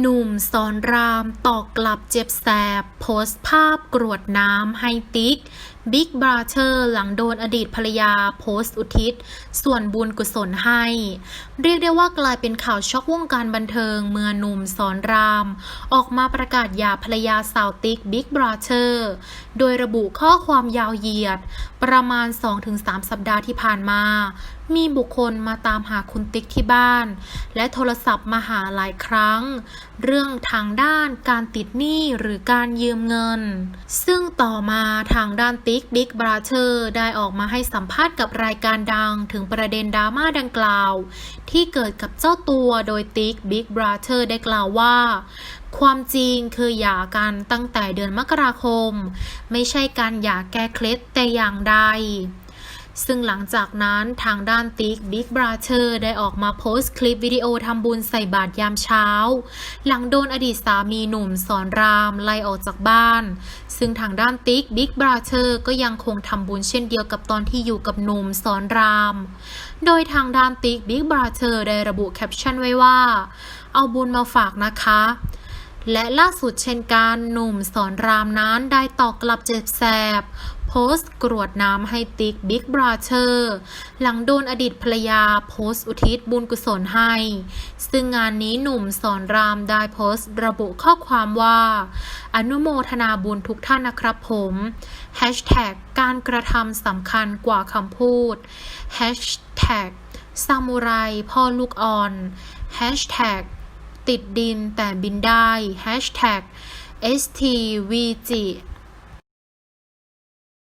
หนุ่มสอนรามตอกกลับเจ็บแสบ โพสต์ภาพกรวดน้ำให้ติ๊ก บิ๊กบราเธอร์หลังโดนอดีตภรรยาโพสต์อุทิศ ส่วนบุญกุศลให้ เรียกได้ว่ากลายเป็นข่าวช็อกวงการบันเทิงเมื่อหนุ่มสอนราม ออกมาประกาศหย่าภรรยาสาวติ๊กบิ๊กบราเธอร์ โดยระบุข้อความยาวเหยียด ประมาณ 2-3 สัปดาห์ที่ผ่านมา มีบุคคลมาตามหาคุณติ๊กที่บ้าน และโทรศัพท์มาหาหลายครั้ง เรื่องทางด้านการติดหนี้หรือการยืมเงิน ซึ่งต่อมาทางด้านติ๊กบิ๊กบราเธอร์ได้ออกมาให้สัมภาษณ์กับรายการดังถึงประเด็นดราม่าดังกล่าว ที่เกิดกับเจ้าตัวโดยติ๊กบิ๊กบราเธอร์ได้กล่าวว่า ความจริงคือหย่ากันตั้งแต่เดือนมกราคม ไม่ใช่การหย่าแก้เคล็ดแต่อย่างใด ซึ่งหลังจากนั้นทางด้านติ๊กบิ๊กบราเธอร์ได้ออกมาโพสต์คลิปวิดีโอทำบุญใส่บาตรยามเช้า หลังโดนอดีตสามีหนุ่มสอนรามไล่ออกจากบ้าน ซึ่งทางด้านติ๊กบิ๊กบราเธอร์ก็ยังคงทำบุญเช่นเดียวกับตอนที่อยู่กับหนุ่มสอนราม โดยทางด้านติ๊กบิ๊กบราเธอร์ได้ระบุแคปชั่นไว้ว่า เอาบุญมาฝากนะคะและล่าสุดเช่นกันหนุ่มสอนรามนั้นได้ตอบกลับเจ็บแสบ พสต์กรวดน้ำให้ติ๊กบิ๊กบราเธอร์ หลังโดนอดีตภรรยาโพสต์อุทิศบุญกุศลให้ ซึ่งงานนี้หนุ่มสอนรามได้โพสต์ระบุข้อความว่า อนุโมทนาบุญทุกท่านนะครับผมแฮชแท็กการกระทำสำคัญกว่าคำพูดแฮชแท็กซามูไรพ่อลูกอ่อนแฮชแท็กติดดินแต่บินได้ Hashtag STVG